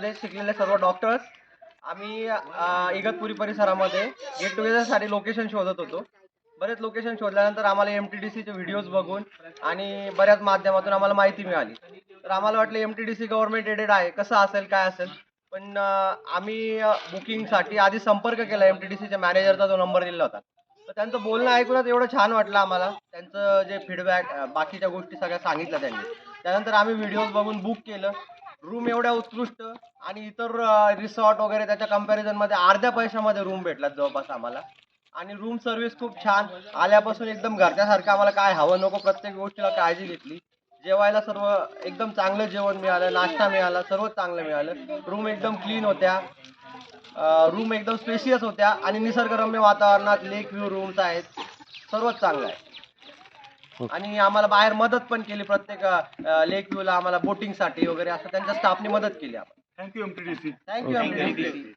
मध्ये शिकलेले सर्व डॉक्टर्स आम्ही इगतपुरी परिसरामध्ये गेट टुगेदरसाठी लोकेशन शोधत होतो. बरेच लोकेशन शोधल्यानंतर आम्हाला एम टी डी सीचे व्हिडिओज बघून आणि बऱ्याच माध्यमातून आम्हाला माहिती मिळाली. तर आम्हाला वाटलं M T D C government aided आहे. कसं असेल काय असेल? पण आम्ही बुकिंगसाठी आधी संपर्क केला एम टी डी सीच्या मॅनेजरचा जो नंबर दिला होता. तर त्यांचं बोलणं ऐकूनच एवढं छान वाटलं आम्हाला. त्यांचं जे फीडबॅक बाकीच्या गोष्टी सगळ्या सांगितल्या त्यांनी. त्यानंतर आम्ही व्हिडिओज बघून बुक केलं. रूम एवढ्या उत्कृष्ट आणि इतर रिसॉर्ट वगैरे त्याच्या कम्पॅरिझनमध्ये अर्ध्या पैशामध्ये रूम भेटलात जवळपास आम्हाला. आणि रूम सर्व्हिस खूप छान. आल्यापासून एकदम घरच्यासारखं आम्हाला काय हवं नको प्रत्येक गोष्टीला काळजी घेतली. जेवायला सर्व एकदम चांगलं जेवण मिळालं नाश्ता मिळाला सर्व चांगलं मिळालं. रूम एकदम क्लीन होत्या. रूम एकदम स्पेशियस होत्या. आणि निसर्गरम्य वातावरणात लेक व्ह्यू रूम्स आहेत. सर्वच चांगलं आहे. आणि आम्हाला बाहेर मदत पण केली प्रत्येक लेक व्ह्यूला आम्हाला बोटिंगसाठी वगैरे असं त्यांच्या स्टाफने मदत केली आपण thank you M T D C thank you